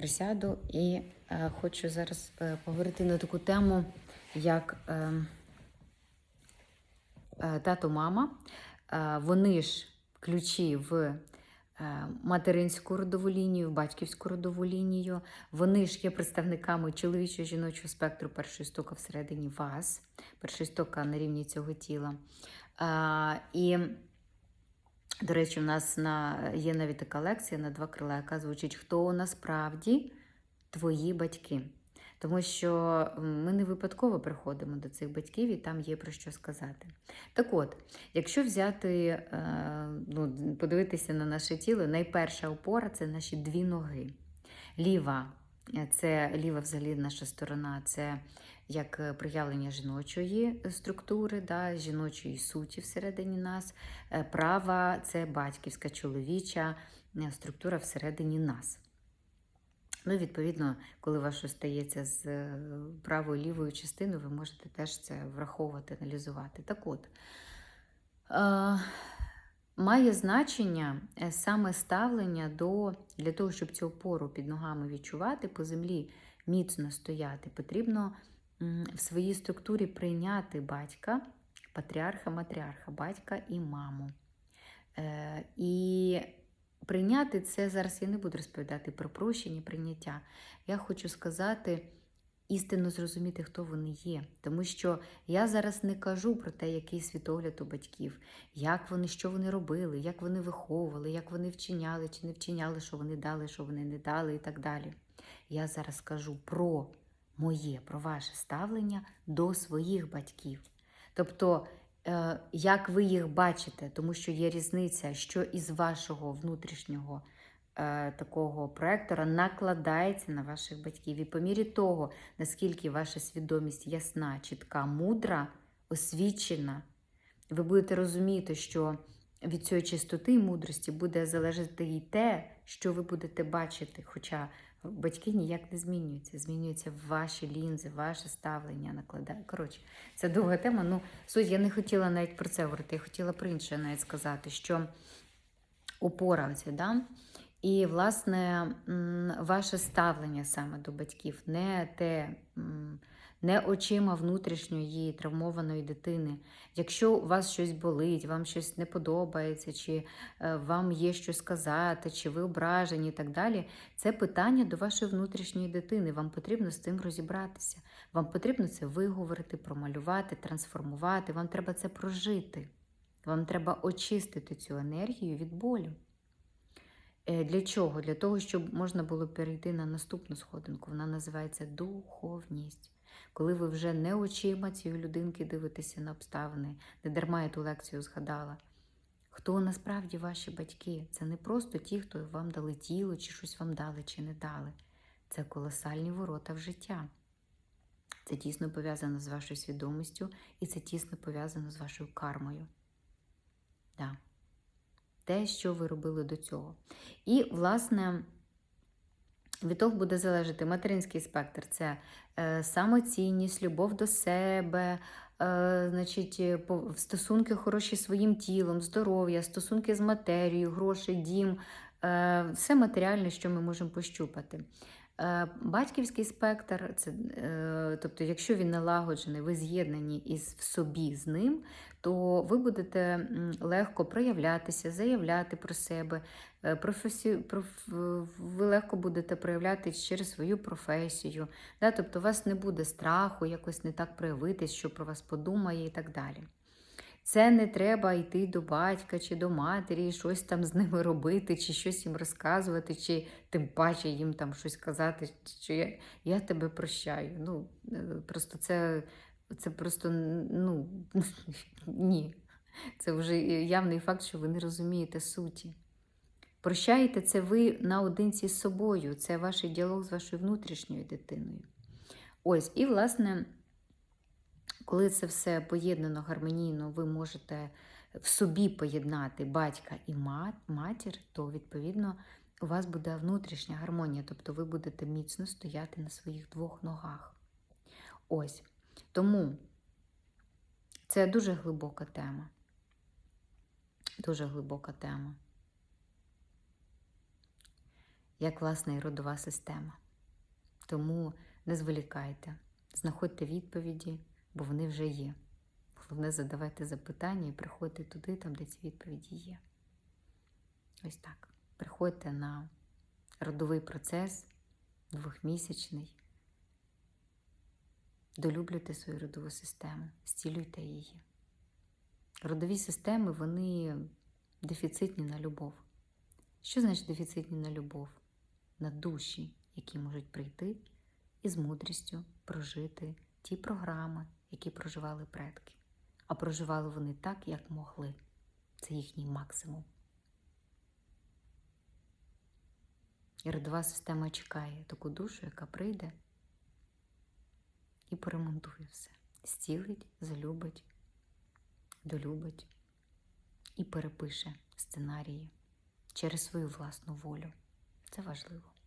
присяду і е, хочу зараз е, поговорити на таку тему, як е, е, тато, мама. Е, вони ж ключі в е, материнську родову лінію, в батьківську родову лінію. Вони ж є представниками чоловічого жіночого спектру першої стока всередині вас, першої стока на рівні цього тіла. Е, і до речі, у нас на, є навіть така лекція на два крила, яка звучить Хто насправді твої батьки? Тому що ми не випадково приходимо до цих батьків і там є про що сказати. Так от, якщо взяти, е, ну, подивитися на наше тіло, найперша опора це наші дві ноги. Ліва це ліва взагалі наша сторона, це як е, проявлення жіночої структури, да, жіночої суті всередині нас. Е, Права це батьківська чоловіча е, структура всередині нас. Ну, відповідно, коли щось стається з е, правою лівою частиною, ви можете теж це враховувати, аналізувати. Так от, е, має значення е, саме ставлення до для того, щоб цю опору під ногами відчувати, по землі міцно стояти, потрібно в своїй структурі прийняти батька, патріарха, матріарха, батька і маму. Е, і прийняти це зараз я не буду розповідати про прощення, прийняття. Я хочу сказати істинно зрозуміти, хто вони є. Тому що я зараз не кажу про те, який світогляд у батьків, як вони, що вони робили, як вони виховували, як вони вчиняли чи не вчиняли, що вони дали, що вони не дали і так далі. Я зараз кажу про моє, про ваше ставлення до своїх батьків. Тобто, е, як ви їх бачите, тому що є різниця, що із вашого внутрішнього такого проектора накладається на ваших батьків. І по мірі того, наскільки ваша свідомість ясна, чітка, мудра, освічена, ви будете розуміти, що від цієї чистоти і мудрості буде залежати і те, що ви будете бачити. Хоча батьки ніяк не змінюються, змінюються ваші лінзи, ваше ставлення накладає. Коротше, це довга тема. Ну, суть, я не хотіла навіть про це говорити, я хотіла про інше навіть сказати, що опора оця, да? І, власне, ваше ставлення саме до батьків, не те, не очима внутрішньої травмованої дитини. Якщо у вас щось болить, вам щось не подобається, чи е, вам є що сказати, чи ви ображені і так далі, це питання до вашої внутрішньої дитини. Вам потрібно з цим розібратися. Вам потрібно це виговорити, промалювати, трансформувати. Вам треба це прожити. Вам треба очистити цю енергію від болю. Е, Для чого? Для того, щоб можна було перейти на наступну сходинку. Вона називається духовність. Коли ви вже не очима цієї людинки дивитеся на обставини, не дарма я ту лекцію згадала. Хто насправді ваші батьки? Це не просто ті, хто вам дали тіло, чи щось вам дали, чи не дали. Це колосальні ворота в життя. Це тісно пов'язано з вашою свідомістю і це тісно пов'язано з вашою кармою. Да. Те, що ви робили до цього. І, власне, від того буде залежати материнський спектр це е, самоцінність, любов до себе, е, значить, е, стосунки хороші своїм тілом, здоров'я, стосунки з матерією, гроші, дім, все матеріальне, що ми можемо пощупати. Е, Батьківський спектр, це, е, тобто, якщо він налагоджений, ви з'єднані із в собі з ним, то ви будете легко проявлятися, заявляти про себе. е, Професі... проф... Ви легко будете проявляти через свою професію. Да? Тобто, у вас не буде страху якось не так проявитись, що про вас подумає і так далі. Це не треба йти до батька чи до матері, і щось там з ними робити, чи щось їм розказувати, чи тим паче їм там щось казати, що я, я тебе прощаю. Ну, е, просто це, це просто ну, ні. Це вже явний факт, що ви не розумієте суті. Прощаєте це ви наодинці з собою, це ваш діалог з вашою внутрішньою дитиною. Ось, і, власне, коли це все поєднано гармонійно, ви можете в собі поєднати батька і матір, то відповідно у вас буде внутрішня гармонія, тобто ви будете міцно стояти на своїх двох ногах. Ось. Тому це дуже глибока тема. Дуже глибока тема. як власне і родова система. Тому не зволікайте, знаходьте відповіді, бо вони вже є. Головне, задавайте запитання і приходьте туди, там, де ці відповіді є. Ось так. Приходьте на родовий процес двохмісячний. Долюблюйте свою родову систему, зцілюйте її. Родові системи вони дефіцитні на любов. Що значить дефіцитні на любов? На душі, які можуть прийти і з мудрістю прожити ті програми, які проживали предки. А проживали вони так, як могли. Це їхній максимум. І родова система чекає таку душу, яка прийде і поремонтує все. Зцілить, залюбить, долюбить і перепише сценарії через свою власну волю. Це важливо.